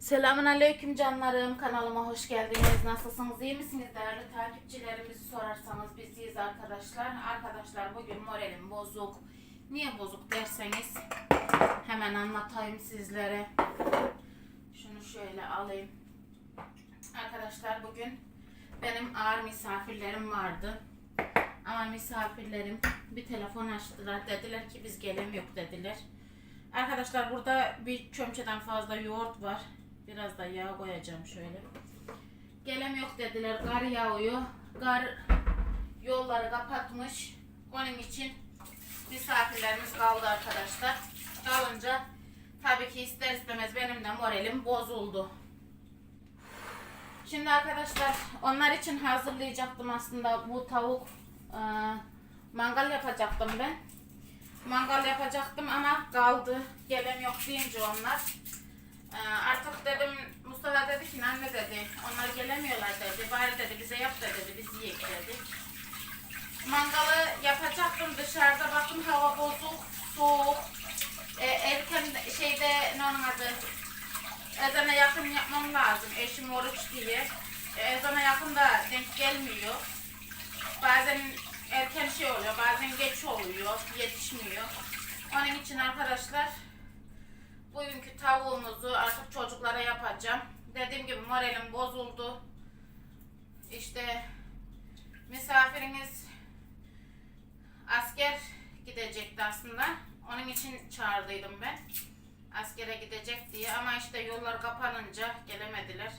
Selamun Aleyküm canlarım. Kanalıma hoş geldiniz. Nasılsınız? iyi misiniz? Değerli takipçilerimizi sorarsanız biz arkadaşlar. Arkadaşlar bugün moralim bozuk. Niye bozuk derseniz hemen anlatayım sizlere. Şunu şöyle alayım. Arkadaşlar bugün benim ağır misafirlerim vardı. Ama misafirlerim bir telefon açtılar. Dediler ki biz gelemiyor dediler. Arkadaşlar burada bir çömçeden fazla yoğurt var. Biraz da yağ koyacağım şöyle. Gelem yok dediler. Kar yağıyor. Kar yolları kapatmış. Onun için misafirlerimiz kaldı arkadaşlar. Kalınca tabii ki ister istemez benim de moralim bozuldu. Şimdi arkadaşlar onlar için hazırlayacaktım aslında bu tavuk e, mangal yapacaktım ben. Mangal yapacaktım ama kaldı. Gelem yok deyince onlar. Ee, artık dedim Mustafa dedi ki anne dedi onlar gelemiyorlar dedi. Bari dedi bize yap da dedi biz yiyek dedi. Mangalı yapacaktım dışarıda bakın hava bozuk, soğuk. Ee, erken şeyde ne onun adı ezana yakın yapmam lazım eşim oruç diye. Ee, ezana yakın da denk gelmiyor. Bazen erken şey oluyor, bazen geç oluyor, yetişmiyor. Onun için arkadaşlar bugünkü tavuğumuzu artık çocuklara yapacağım. Dediğim gibi moralim bozuldu. İşte misafirimiz asker gidecekti aslında. Onun için çağırdıydım ben. Askere gidecek diye ama işte yollar kapanınca gelemediler.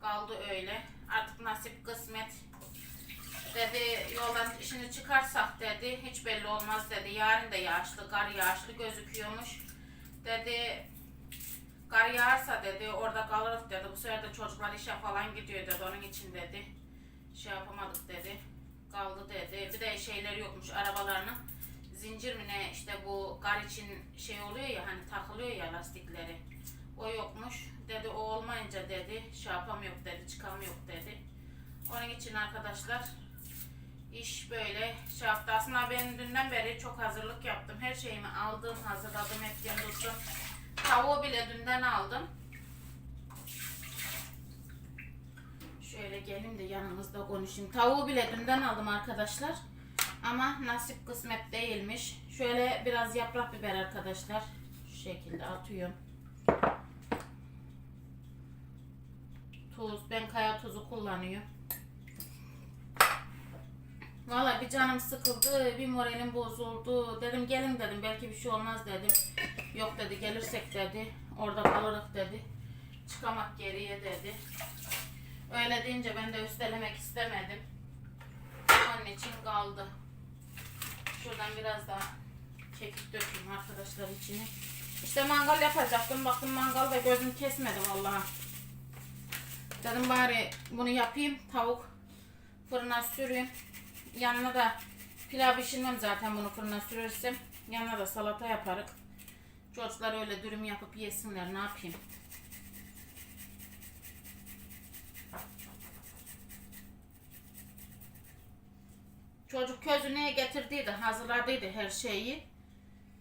Kaldı öyle. Artık nasip kısmet dedi yoldan işini çıkarsak dedi hiç belli olmaz dedi yarın da yağışlı kar yağışlı gözüküyormuş dedi kar yağarsa dedi orada kalırız dedi. Bu sefer de çocuklar işe falan gidiyor dedi onun için dedi. Şey yapamadık dedi kaldı dedi. Bir de şeyleri yokmuş arabalarının zincir mi ne işte bu kar için şey oluyor ya hani takılıyor ya lastikleri. O yokmuş. Dedi o olmayınca dedi şey yapamıyor dedi çıkamıyor dedi. Onun için arkadaşlar iş böyle şey yaptı. Aslında ben dünden beri çok hazırlık yaptım. Her şeyimi aldım, hazırladım, ettim, tuttum. Tavuğu bile dünden aldım. Şöyle gelin de yanınızda konuşayım. Tavuğu bile dünden aldım arkadaşlar. Ama nasip kısmet değilmiş. Şöyle biraz yaprak biber arkadaşlar. Şu şekilde atıyorum. Tuz. Ben kaya tuzu kullanıyorum. Valla bir canım sıkıldı, bir moralim bozuldu. Dedim gelin dedim, belki bir şey olmaz dedim. Yok dedi, gelirsek dedi, orada kalırız dedi. Çıkamak geriye dedi. Öyle deyince ben de üstelemek istemedim. Onun için kaldı. Şuradan biraz daha kekik dökeyim arkadaşlar içine. İşte mangal yapacaktım. Baktım mangalda gözüm kesmedi vallahi. Dedim bari bunu yapayım. Tavuk fırına süreyim. Yanına da pilav pişirmem zaten bunu fırına sürürsem. Yanına da salata yaparız. Çocuklar öyle dürüm yapıp yesinler ne yapayım. Çocuk közü neye getirdiydi, hazırladıydı her şeyi.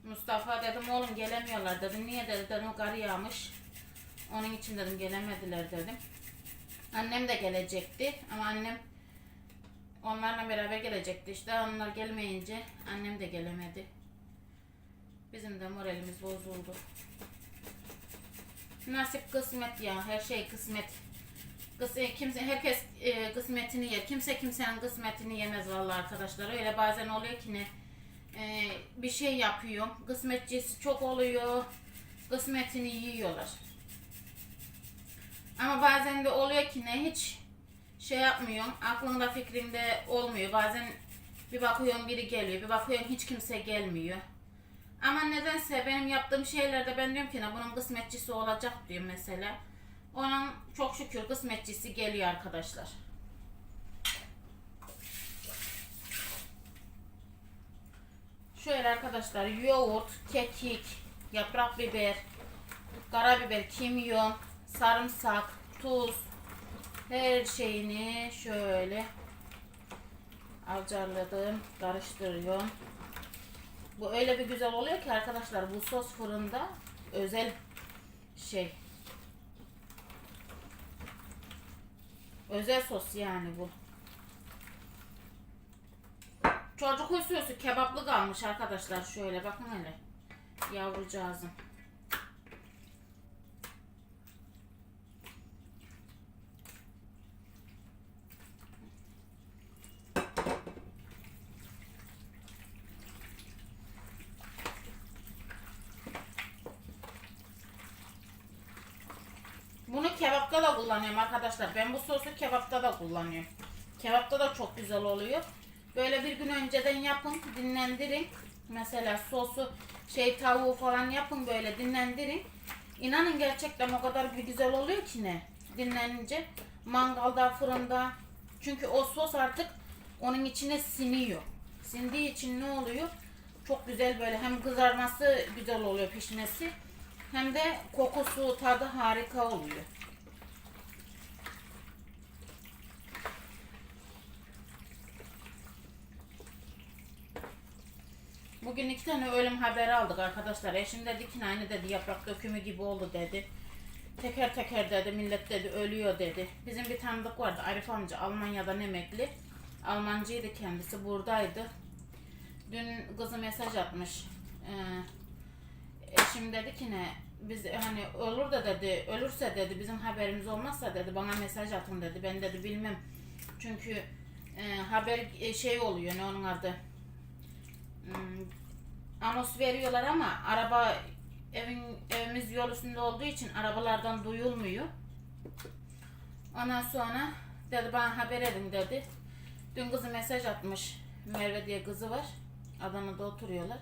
Mustafa dedim oğlum gelemiyorlar dedim. Niye dedi dedim kar yağmış. Onun için dedim gelemediler dedim. Annem de gelecekti ama annem Onlarla beraber gelecekti işte. Onlar gelmeyince annem de gelemedi. Bizim de moralimiz bozuldu. Nasip kısmet ya. Her şey kısmet. Kıs, e, kimse herkes e, kısmetini yer. Kimse kimsenin kısmetini yemez vallahi arkadaşlar. Öyle bazen oluyor ki ne e, bir şey yapıyor. Kısmetçisi çok oluyor. Kısmetini yiyorlar. Ama bazen de oluyor ki ne hiç şey yapmıyorum. Aklımda fikrimde olmuyor. Bazen bir bakıyorum biri geliyor. Bir bakıyorum hiç kimse gelmiyor. Ama nedense benim yaptığım şeylerde ben diyorum ki ne bunun kısmetçisi olacak diyorum mesela. Onun çok şükür kısmetçisi geliyor arkadaşlar. Şöyle arkadaşlar yoğurt, kekik, yaprak biber, karabiber, kimyon, sarımsak, tuz, her şeyini şöyle avcarladım, karıştırıyorum. Bu öyle bir güzel oluyor ki arkadaşlar bu sos fırında özel şey özel sos yani bu. Çocuk usulü kebaplı kalmış arkadaşlar. Şöyle bakın hele. Yavrucağızım. Bunu kebapta da kullanıyorum arkadaşlar. Ben bu sosu kebapta da kullanıyorum. Kebapta da çok güzel oluyor. Böyle bir gün önceden yapın, dinlendirin. Mesela sosu, şey tavuğu falan yapın böyle dinlendirin. İnanın gerçekten o kadar bir güzel oluyor ki ne? Dinlenince mangalda, fırında. Çünkü o sos artık onun içine siniyor. Sindiği için ne oluyor? Çok güzel böyle hem kızarması güzel oluyor pişmesi. Hem de kokusu, tadı harika oluyor. Bugün iki tane ölüm haberi aldık arkadaşlar. Eşim dedi ki aynı dedi yaprak dökümü gibi oldu dedi. Teker teker dedi millet dedi ölüyor dedi. Bizim bir tanıdık vardı Arif amca Almanya'dan emekli. Almancıydı kendisi buradaydı. Dün kızı mesaj atmış. Ee, eşim dedi ki ne biz hani olur da dedi ölürse dedi bizim haberimiz olmazsa dedi bana mesaj atın dedi. Ben dedi bilmem. Çünkü e, haber e, şey oluyor ne onun adı Hmm, anons veriyorlar ama araba evin evimiz yol üstünde olduğu için arabalardan duyulmuyor. Ondan sonra dedi bana haber edin dedi. Dün kızı mesaj atmış. Merve diye kızı var. Adana'da oturuyorlar.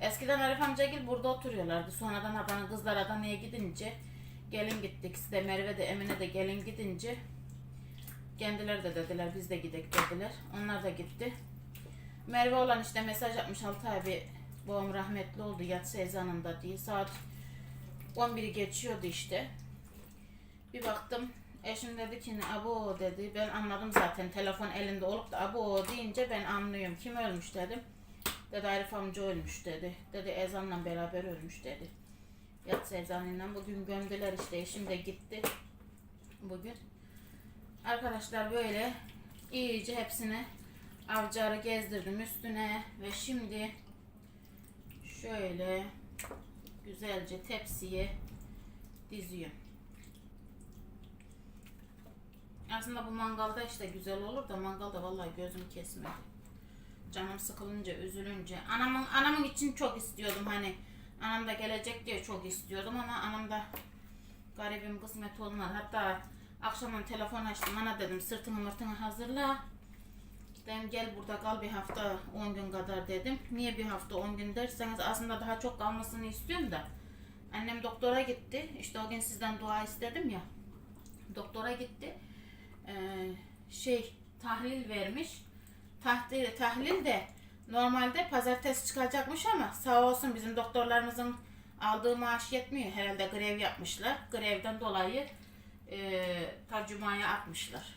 Eskiden Arif amcagil burada oturuyorlardı. Sonradan Adana kızlar Adana'ya gidince gelin gittik. İşte Merve de Emine de gelin gidince kendileri de dediler biz de gidek dediler. Onlar da gitti. Merve olan işte mesaj atmış Altay abi babam rahmetli oldu yatsı ezanında diye saat 11'i geçiyordu işte. Bir baktım eşim dedi ki abo dedi ben anladım zaten telefon elinde olup da abo deyince ben anlıyorum kim ölmüş dedim. Dedi Arif amca ölmüş dedi. Dedi ezanla beraber ölmüş dedi. Yatsı ezanıyla bugün gömdüler işte eşim de gitti bugün. Arkadaşlar böyle iyice hepsini avcarı gezdirdim üstüne ve şimdi şöyle güzelce tepsiye diziyorum. Aslında bu mangalda işte güzel olur da mangalda vallahi gözüm kesmedi. Canım sıkılınca, üzülünce. Anamın anamın için çok istiyordum hani. Anam da gelecek diye çok istiyordum ama anam da garibim kısmet olmadı. Hatta akşamın telefon açtım. Ana dedim sırtını mırtını hazırla. Dedim gel burada kal bir hafta 10 gün kadar dedim. Niye bir hafta 10 gün derseniz aslında daha çok kalmasını istiyorum da. Annem doktora gitti. İşte o gün sizden dua istedim ya. Doktora gitti. Ee, şey tahlil vermiş. Tahlil, tahlil de normalde pazartesi çıkacakmış ama sağ olsun bizim doktorlarımızın aldığı maaş yetmiyor. Herhalde grev yapmışlar. Grevden dolayı e, ta cumaya atmışlar.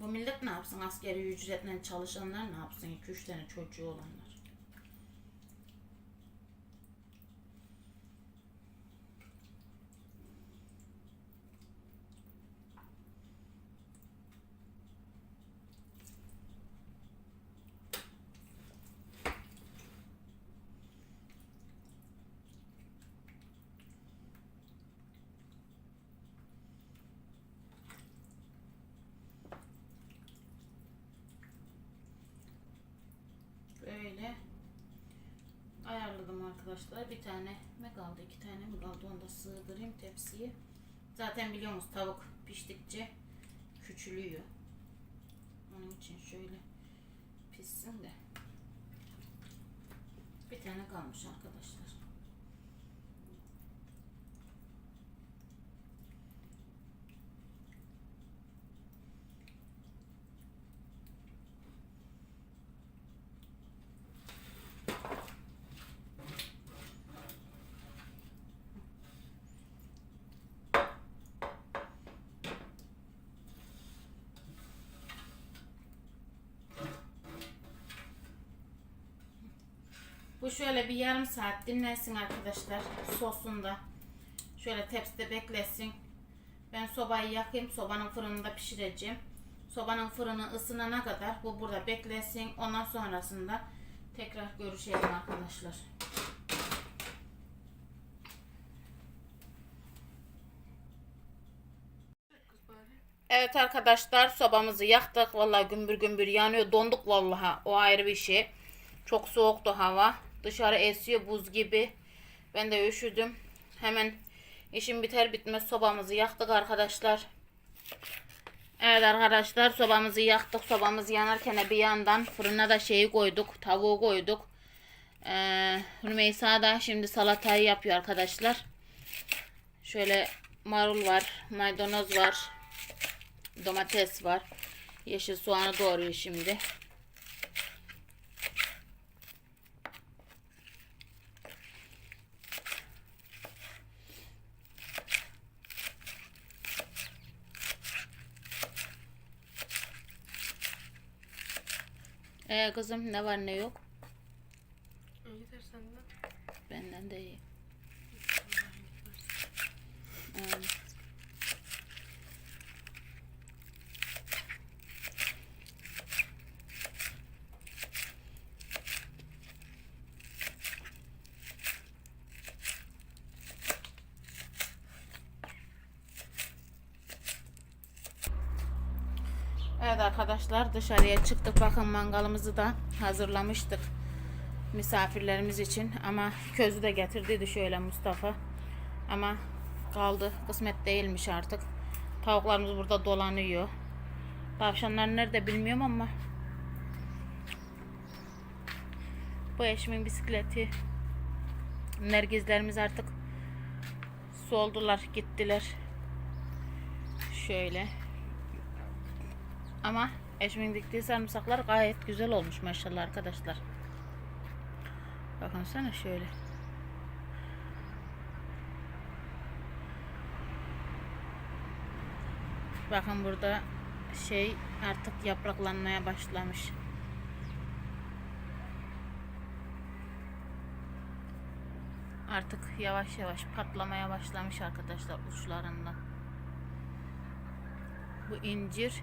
Bu millet ne yapsın? Askeri ücretle çalışanlar ne yapsın? 2-3 tane çocuğu olanlar. Böyle ayarladım arkadaşlar. Bir tane mi kaldı? iki tane mi kaldı? Onu da sığdırayım tepsiye. Zaten biliyorsunuz tavuk piştikçe küçülüyor. Onun için şöyle pişsin de. Bir tane kalmış arkadaşlar. Bu şöyle bir yarım saat dinlensin arkadaşlar sosunda. Şöyle tepside beklesin. Ben sobayı yakayım. Sobanın fırınında pişireceğim. Sobanın fırını ısınana kadar bu burada beklesin. Ondan sonrasında tekrar görüşelim arkadaşlar. Evet arkadaşlar sobamızı yaktık. Vallahi gümbür gümbür yanıyor. Donduk vallahi. O ayrı bir şey. Çok soğuktu hava. Dışarı esiyor buz gibi. Ben de üşüdüm. Hemen işim biter bitmez sobamızı yaktık arkadaşlar. Evet arkadaşlar sobamızı yaktık. Sobamız yanarken bir yandan fırına da şeyi koyduk. Tavuğu koyduk. Ee, da şimdi salatayı yapıyor arkadaşlar. Şöyle marul var. Maydanoz var. Domates var. Yeşil soğanı doğruyor şimdi. Ee kızım ne var ne yok? Yeter senden. Benden de iyi. Evet arkadaşlar dışarıya çıktık. Bakın mangalımızı da hazırlamıştık misafirlerimiz için. Ama közü de getirdiydi şöyle Mustafa. Ama kaldı. Kısmet değilmiş artık. Tavuklarımız burada dolanıyor. Tavşanlar nerede bilmiyorum ama. Bu eşimin bisikleti. Nergizlerimiz artık soldular gittiler. Şöyle. Ama eşimin diktiği sarımsaklar gayet güzel olmuş maşallah arkadaşlar. Bakın sana şöyle. Bakın burada şey artık yapraklanmaya başlamış. Artık yavaş yavaş patlamaya başlamış arkadaşlar uçlarından. Bu incir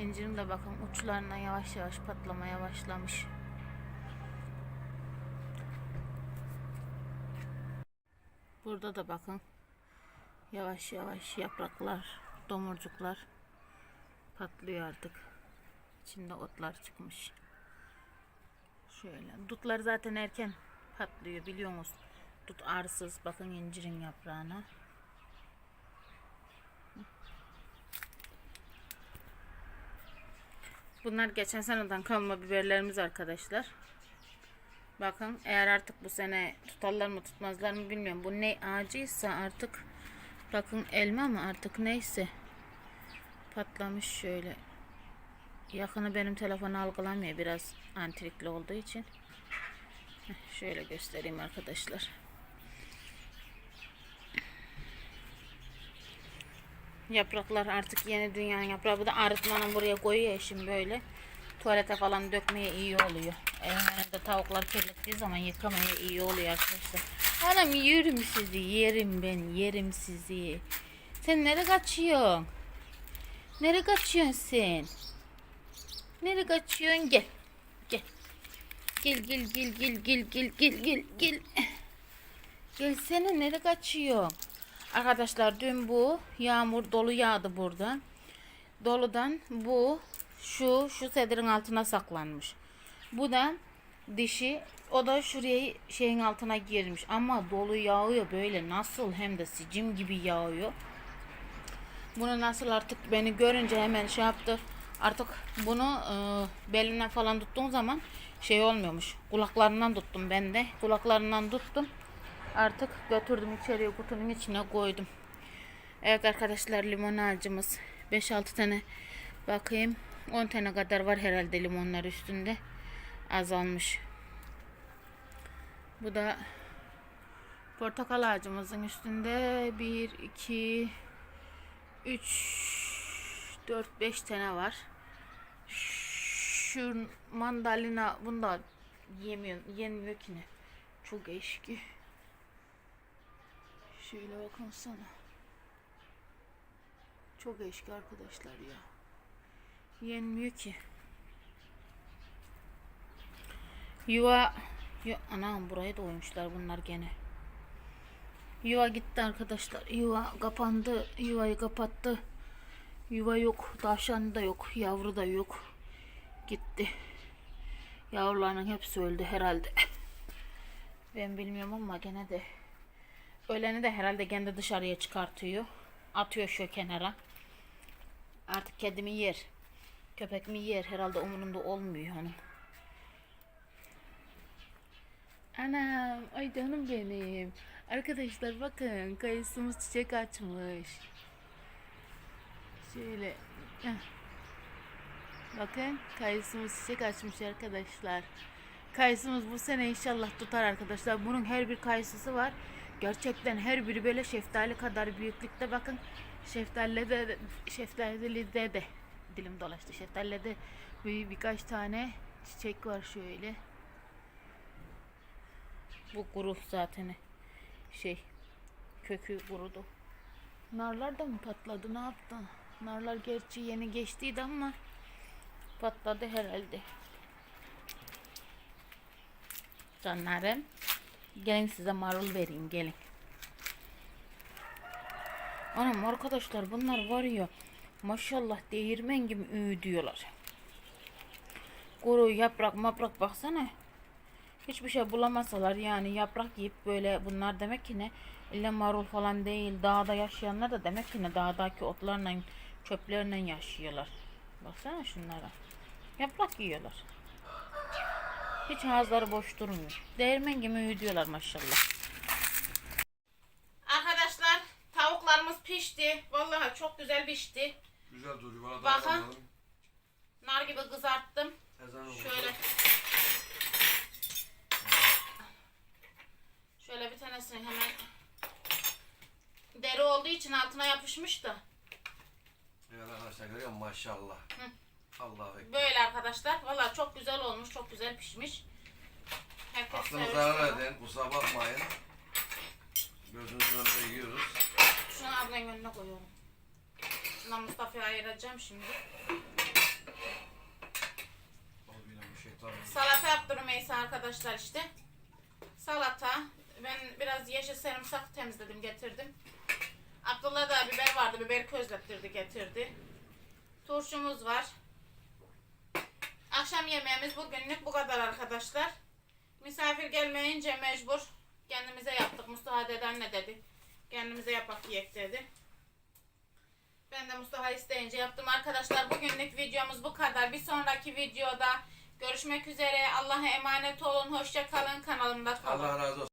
İncirin de bakın uçlarına yavaş yavaş patlamaya başlamış. Burada da bakın yavaş yavaş yapraklar, domurcuklar patlıyor artık. İçinde otlar çıkmış. Şöyle. Dutlar zaten erken patlıyor biliyor musunuz? Dut arsız. Bakın incirin yaprağına. Bunlar geçen seneden kalma biberlerimiz arkadaşlar. Bakın eğer artık bu sene tutarlar mı tutmazlar mı bilmiyorum. Bu ne ağacıysa artık bakın elma mı artık neyse patlamış şöyle. Yakını benim telefonu algılamıyor biraz antrikli olduğu için. Şöyle göstereyim arkadaşlar. Yapraklar artık yeni dünyanın yaprağı. Bu da arıtmanın buraya koyuyor eşim böyle. Tuvalete falan dökmeye iyi oluyor. Evin önünde tavuklar kirlettiği zaman yıkamaya iyi oluyor arkadaşlar. Anam yerim sizi, yerim ben, yerim sizi. Sen nereye kaçıyorsun? Nereye kaçıyorsun sen? Nereye kaçıyorsun? Gel. Gel. Gel gel gel gel gel gel gel gel gel. Gelsene nereye kaçıyorsun? Arkadaşlar dün bu yağmur dolu yağdı burada. Doludan bu şu şu sedirin altına saklanmış. Bu da dişi o da şuraya şeyin altına girmiş ama dolu yağıyor böyle nasıl hem de sicim gibi yağıyor. Bunu nasıl artık beni görünce hemen şey yaptı. Artık bunu e, belinden falan tuttuğum zaman şey olmuyormuş. Kulaklarından tuttum ben de. Kulaklarından tuttum. Artık götürdüm içeriye kutunun içine koydum. Evet arkadaşlar limon ağacımız 5-6 tane bakayım 10 tane kadar var herhalde limonlar üstünde azalmış. Bu da portakal ağacımızın üstünde 1 2 3 4 5 tane var. Şu mandalina bunda yemiyor, yenmiyor ki ne. Çok eşki. Şöyle bakın sana. Çok eşki arkadaşlar ya. Yenmiyor ki. Yuva Yo, anam buraya da oymuşlar bunlar gene. Yuva gitti arkadaşlar. Yuva kapandı. Yuvayı kapattı. Yuva yok. Tavşan da yok. Yavru da yok. Gitti. Yavrularının hepsi öldü herhalde. Ben bilmiyorum ama gene de öleni de herhalde kendi dışarıya çıkartıyor. Atıyor şu kenara. Artık kedi mi yer? Köpek mi yer? Herhalde umurunda olmuyor onun. Anam, ay canım benim. Arkadaşlar bakın, kayısımız çiçek açmış. Şöyle. Bakın, kayısımız çiçek açmış arkadaşlar. Kayısımız bu sene inşallah tutar arkadaşlar. Bunun her bir kayısısı var. Gerçekten her biri böyle şeftali kadar büyüklükte. Bakın, şeftalide de, şeftalide de dilim dolaştı. Şeftalide de bir, birkaç tane çiçek var şöyle. Bu kuru zaten şey kökü kurudu. Narlar da mı patladı ne yaptı? Narlar gerçi yeni geçtiydi ama patladı herhalde. Canlarım gelin size marul vereyim gelin. Anam arkadaşlar bunlar var ya maşallah değirmen gibi öğüdüyorlar. Kuru yaprak maprak baksana hiçbir şey bulamasalar yani yaprak yiyip böyle bunlar demek ki ne illa marul falan değil dağda yaşayanlar da demek ki ne dağdaki otlarla çöplerle yaşıyorlar. Baksana şunlara. Yaprak yiyorlar. Hiç ağızları boş durmuyor. Değirmen gibi uyuyorlar maşallah. Arkadaşlar tavuklarımız pişti. Vallahi çok güzel pişti. Güzel dur yuvarlak Bakın. alalım. Nar gibi kızarttım. Şöyle. Şöyle bir tanesini hemen deri olduğu için altına yapışmış da. Evet arkadaşlar görüyor musun maşallah. Allah'a ekber. Böyle arkadaşlar. Valla çok güzel olmuş. Çok güzel pişmiş. Herkes Aklınıza sever. edin kusura bakmayın. Gözünüzün önünde yiyoruz. Şunu ablanın önüne koyuyorum. Şuna Mustafa'ya ayıracağım şimdi. Şey. Salata yaptım Rümeysa arkadaşlar işte. Salata. Ben biraz yeşil sarımsak temizledim getirdim. Abdullah da biber vardı. Biber közlettirdi getirdi. Turşumuz var. Akşam yemeğimiz bugünlük bu kadar arkadaşlar. Misafir gelmeyince mecbur kendimize yaptık. Mustafa deden ne dedi? Kendimize yapak yiyek dedi. Ben de Mustafa isteyince yaptım arkadaşlar. Bugünlük videomuz bu kadar. Bir sonraki videoda görüşmek üzere. Allah'a emanet olun. Hoşça kalın. Kanalımda kalın. Allah razı olsun.